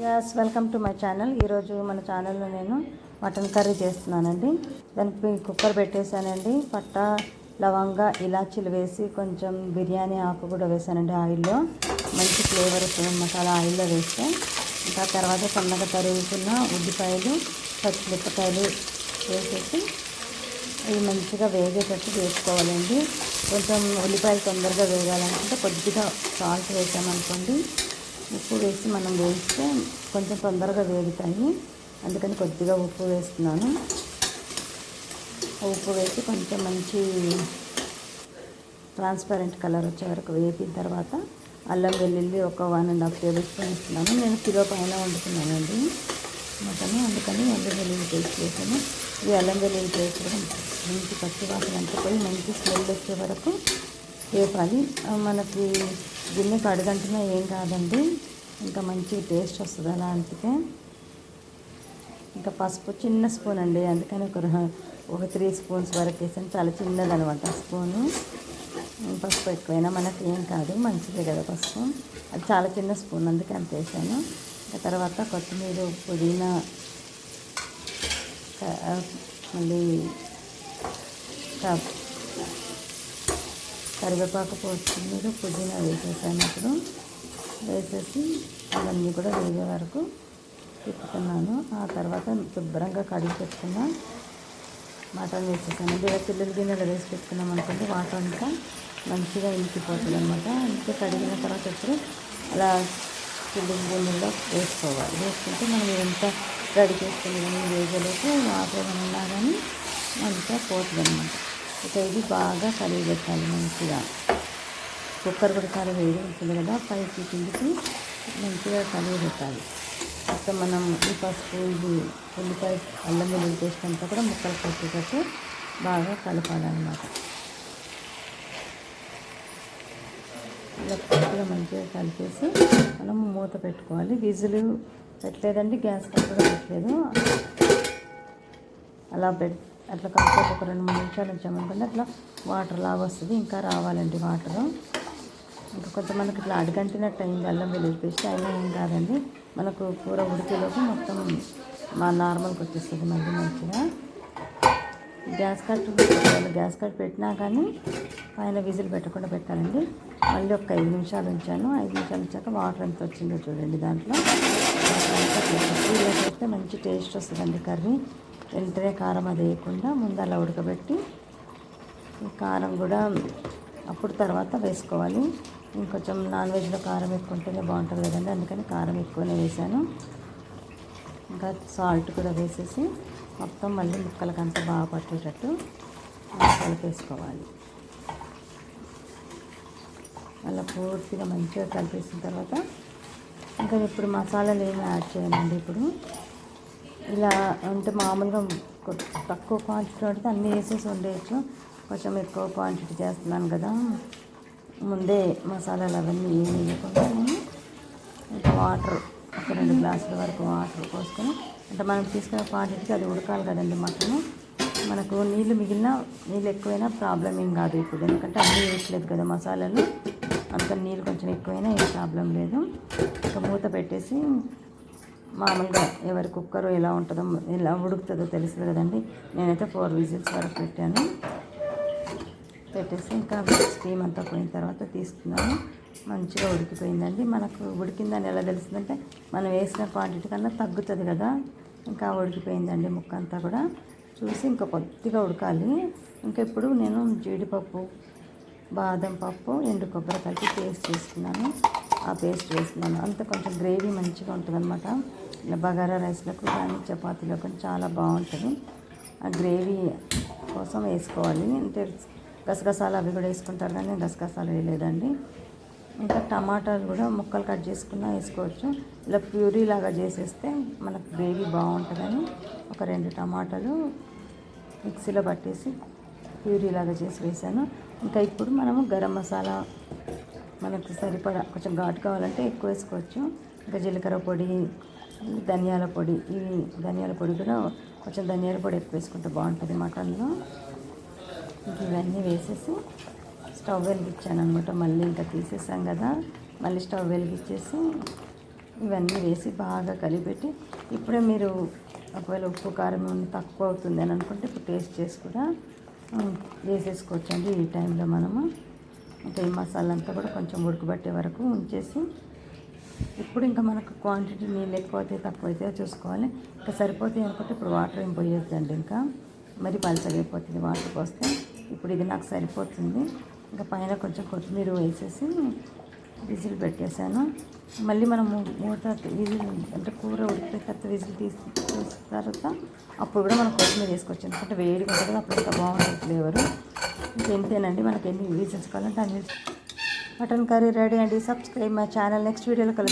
As welcome to my channel ఈరోజు మన ఛానల్లో నేను మటన్ కర్రీ చేస్తున్నానండి. దానికి కుక్కర్ పెట్టేశానండి. పట్ట లవంగా ఇలాచీలు వేసి కొంచెం బిర్యానీ ఆకు కూడా వేసానండి ఆయిల్లో. మంచి ఫ్లేవర్ వస్తుంది. మసాలా ఆయిల్లో వేస్తే. ఇంకా తర్వాత సన్నగా తరుగుతున్న ఉల్లిపాయలు పచ్చిమిరపకాయలు వేసేసి ఇవి మంచిగా వేగేటట్టు వేసుకోవాలండి. కొంచెం ఉల్లిపాయలు తొందరగా వేగాలనుకుంటే కొద్దిగా సాల్ట్ వేసామనుకోండి ఉప్పు వేసి మనం వేస్తే కొంచెం తొందరగా వేగుతాయి. అందుకని కొద్దిగా ఉప్పు వేస్తున్నాను. ఉప్పు వేసి కొంచెం మంచి ట్రాన్స్పరెంట్ కలర్ వచ్చే వరకు వేపిన తర్వాత అల్లం వెల్లుల్లి ఒక one and half tablespoon ఇస్తున్నాను నేను కిలో పైన వండుతున్నానండి. మటన్ అందుకని అల్లం వెల్లుల్లి పేస్ట్ వేసాను. ఇది అల్లం వెల్లుల్లి పేస్ట్ కూడా మంచి పచ్చి వాసన పోయి మంచి స్మెల్ వచ్చే వరకు వేపాలి మనకి గిన్నె అడుగంటున్నా ఏం కాదండి. ఇంకా మంచి టేస్ట్ వస్తుంది అలా అంటితే ఇంకా పసుపు చిన్న స్పూన్ అండి. అందుకని ఒక ఒక త్రీ స్పూన్స్ వరకు వేసాను. చాలా చిన్నది అనమాట స్పూను పసుపు ఎక్కువైనా మనకి ఏం కాదు. మంచిదే కదా పసుపు. అది చాలా చిన్న స్పూన్ అందుకే అంత వేసాను. ఇంకా తర్వాత కొత్తిమీర పుదీనా మళ్ళీ కరివేపాకు పోసుకున్నారు పుదీనా వేసేసాను ఇప్పుడు వేసేసి అవన్నీ కూడా వేగే వరకు తిప్పుతున్నాను. ఆ తర్వాత శుభ్రంగా కడిగి పెట్టుకున్న మటన్ వేసేసాను. ఇలా పిల్లల గిన్నెలో వేసి పెట్టుకున్నాం అనుకుంటే వాటర్ అంతా మంచిగా ఇంకిపోతుంది అనమాట ఇంకే కడిగిన తర్వాత ఇప్పుడు అలా పిల్లల గిన్నెలో వేసుకోవాలి. వేసుకుంటే మనం ఇదంతా రెడీ చేసుకుని కానీ వాటర్ ఏమైనా ఉన్నా కానీ అంతా పోతుంది అనమాట ఇక ఇది బాగా కలిగి పెట్టాలి మంచిగా. కుక్కర్ కూడా చాలా వేడి ఉంటుంది కదా పైకి కిందికి మంచిగా కలిగి పెట్టాలి మొత్తం మనం ఈ పసుపు ఇది ఉల్లిపాయ అల్లం వెల్లుల్లి పేస్ట్ అంతా కూడా ముక్కలు కొట్టేటట్టు బాగా కలపాలన్నమాట. ఇలా పూర్తిగా మంచిగా కలిపేసి మనం మూత పెట్టుకోవాలి. విజులు పెట్టలేదండి గ్యాస్ కట్ కూడా పెట్టలేదు. అలా పెట్ అట్లా కాకపోతే ఒక రెండు మూడు నిమిషాలు ఉంచామనుకోండి అట్లా వాటర్ లాగా వస్తుంది. ఇంకా రావాలండి వాటర్ ఇంకా కొంతమందికి ఇట్లా అడిగంటినట్టు అయింది అల్లం వెల్లుల్లి పేస్ట్ అయినా ఏం కాదండి. మనకు కూర ఉడికేలోపు మొత్తం మా నార్మల్కి వచ్చేస్తుంది మళ్ళీ మంచిగా. గ్యాస్ కట్ గ్యాస్ కట్ పెట్టినా కానీ పైన విజిల్ పెట్టకుండా పెట్టాలండి. మళ్ళీ ఒక ఐదు నిమిషాలు ఉంచాను. ఐదు నిమిషాలు ఉంచాక వాటర్ ఎంత వచ్చిందో చూడండి దాంట్లో. పెడితే ఇలా చేస్తే మంచి టేస్ట్ వస్తుందండి కర్రీ. వెంటనే కారం అది వేయకుండా ముందు అలా ఉడకబెట్టి కారం కూడా అప్పుడు తర్వాత వేసుకోవాలి. ఇంకొంచెం నాన్ వెజ్లో కారం ఎక్కువ ఉంటేనే బాగుంటుంది కదండి అందుకని కారం ఎక్కువనే వేసాను ఇంకా సాల్ట్ కూడా వేసేసి మొత్తం మళ్ళీ ముక్కలకంతా బాగా పట్టేటట్టు కలిపేసుకోవాలి అలా పూర్తిగా మంచిగా కలిపేసిన తర్వాత ఇంకా ఇప్పుడు మసాలాలు ఏమి యాడ్ చేయాలండి ఇప్పుడు. ఇలా అంటే మామూలుగా కొ- తక్కువ క్వాంటిటీ పడితే అన్నీ వేసేసి ఉండేయచ్చు కొంచెం ఎక్కువ క్వాంటిటీ చేస్తున్నాను కదా. ముందే మసాలాలు అవన్నీ ఏమి వేయకుండా నేను వాటర్ ఒక రెండు గ్లాసుల వరకు వాటర్ పోసుకొని అంటే మనం తీసుకునే క్వాంటిటీకి అది ఉడకాలి కదండి మటను. మనకు నీళ్ళు మిగిలిన నీళ్ళు ఎక్కువైనా ప్రాబ్లం ఏం కాదు ఇప్పుడు. ఎందుకంటే అన్నీ వేయట్లేదు కదా మసాలాలు. అందుకని నీళ్ళు కొంచెం ఎక్కువైనా ఏం ప్రాబ్లం లేదు. ఇంకా మూత పెట్టేసి మామూలుగా ఎవరి కుక్కరు ఎలా ఉంటుందో ఎలా ఉడుకుతుందో తెలుస్తుంది కదండి. నేనైతే ఫోర్ విజిల్స్ వరకు పెట్టాను. పెట్టేసి ఇంకా స్టీమ్ అంతా పోయిన తర్వాత తీసుకున్నాను. మంచిగా ఉడికిపోయిందండి. మనకు ఉడికిందని ఎలా తెలుస్తుందంటే మనం వేసిన క్వాంటిటీ కన్నా తగ్గుతుంది కదా. ఇంకా ఉడికిపోయిందండి ముక్క అంతా కూడా. చూసి ఇంకా కొద్దిగా ఉడకాలి. ఇంకా ఇప్పుడు నేను జీడిపప్పు బాదం పప్పు ఎండు కొబ్బరి కలిపి పేస్ట్ చేసుకున్నాను. ఆ పేస్ట్ వేస్తున్నాను. అంత కొంచెం గ్రేవీ మంచిగా ఉంటుంది అనమాట ఇలా బగారా రైస్లకు కానీ చపాతీలో కానీ చాలా బాగుంటుంది. ఆ గ్రేవీ కోసం వేసుకోవాలి. అంటే గసగసాలు అవి కూడా వేసుకుంటారు కానీ గసగసాలు వేయలేదండి. ఇంకా టమాటాలు కూడా ముక్కలు కట్ చేసుకున్నా వేసుకోవచ్చు. ఇలా ప్యూరీ లాగా చేసేస్తే మనకు గ్రేవీ బాగుంటుందని ఒక రెండు టమాటాలు మిక్సీలో పట్టేసి ప్యూరీ లాగా చేసి వేసాను ఇంకా ఇప్పుడు మనము గరం మసాలా మనకు సరిపడా కొంచెం ఘాటు కావాలంటే ఎక్కువ వేసుకోవచ్చు. ఇంకా జీలకర్ర పొడి ధనియాల పొడి ఈ ధనియాల పొడి కూడా కొంచెం ధనియాల పొడి ఎక్కువ వేసుకుంటే బాగుంటుంది మటన్లో. ఇవన్నీ వేసేసి స్టవ్ వెలిగించాను అనమాట మళ్ళీ ఇంకా తీసేసాం కదా. మళ్ళీ స్టవ్ వెలిగించేసి ఇవన్నీ వేసి బాగా కలిపెట్టి ఇప్పుడే మీరు ఒకవేళ ఉప్పు కారం తక్కువ అవుతుంది అని అనుకుంటే ఇప్పుడు టేస్ట్ చేసి కూడా వేసేసుకోవచ్చండి ఈ టైంలో మనము. ఇంకా ఈ మసాలా అంతా కూడా కొంచెం ఉడకబట్టే వరకు ఉంచేసి ఇప్పుడు ఇంకా మనకు క్వాంటిటీ నీళ్ళు ఎక్కువైతే తక్కువైతే తక్కువ అయితే చూసుకోవాలి. ఇంకా సరిపోతాయి అనుకుంటే ఇప్పుడు వాటర్ ఏం పోయొద్దండి ఇంకా. మరి పలసగా వాటర్ పోస్తే. ఇప్పుడు ఇది నాకు సరిపోతుంది. ఇంకా పైన కొంచెం కొత్తిమీర వేసేసి విజిల్ పెట్టేశాను. మళ్ళీ మనము మూత విజిల్ అంటే కూర ఉడికిన తర్వాత విజిల్ తీసి తీసిన తర్వాత అప్పుడు కూడా మనం కొత్తిమీర వేసుకోవచ్చు. ఎందుకంటే వేడిగా ఉంటుంది అప్పుడు ఇంకా బాగుంటుంది ఫ్లేవరు ఇంతేనండి మనకి ఎన్ని వీడియోస్ కావాలంటే అన్ని. మటన్ కర్రీ రెడీ అండి. Subscribe my channel. నెక్స్ట్ వీడియోలో కలుద్దాం.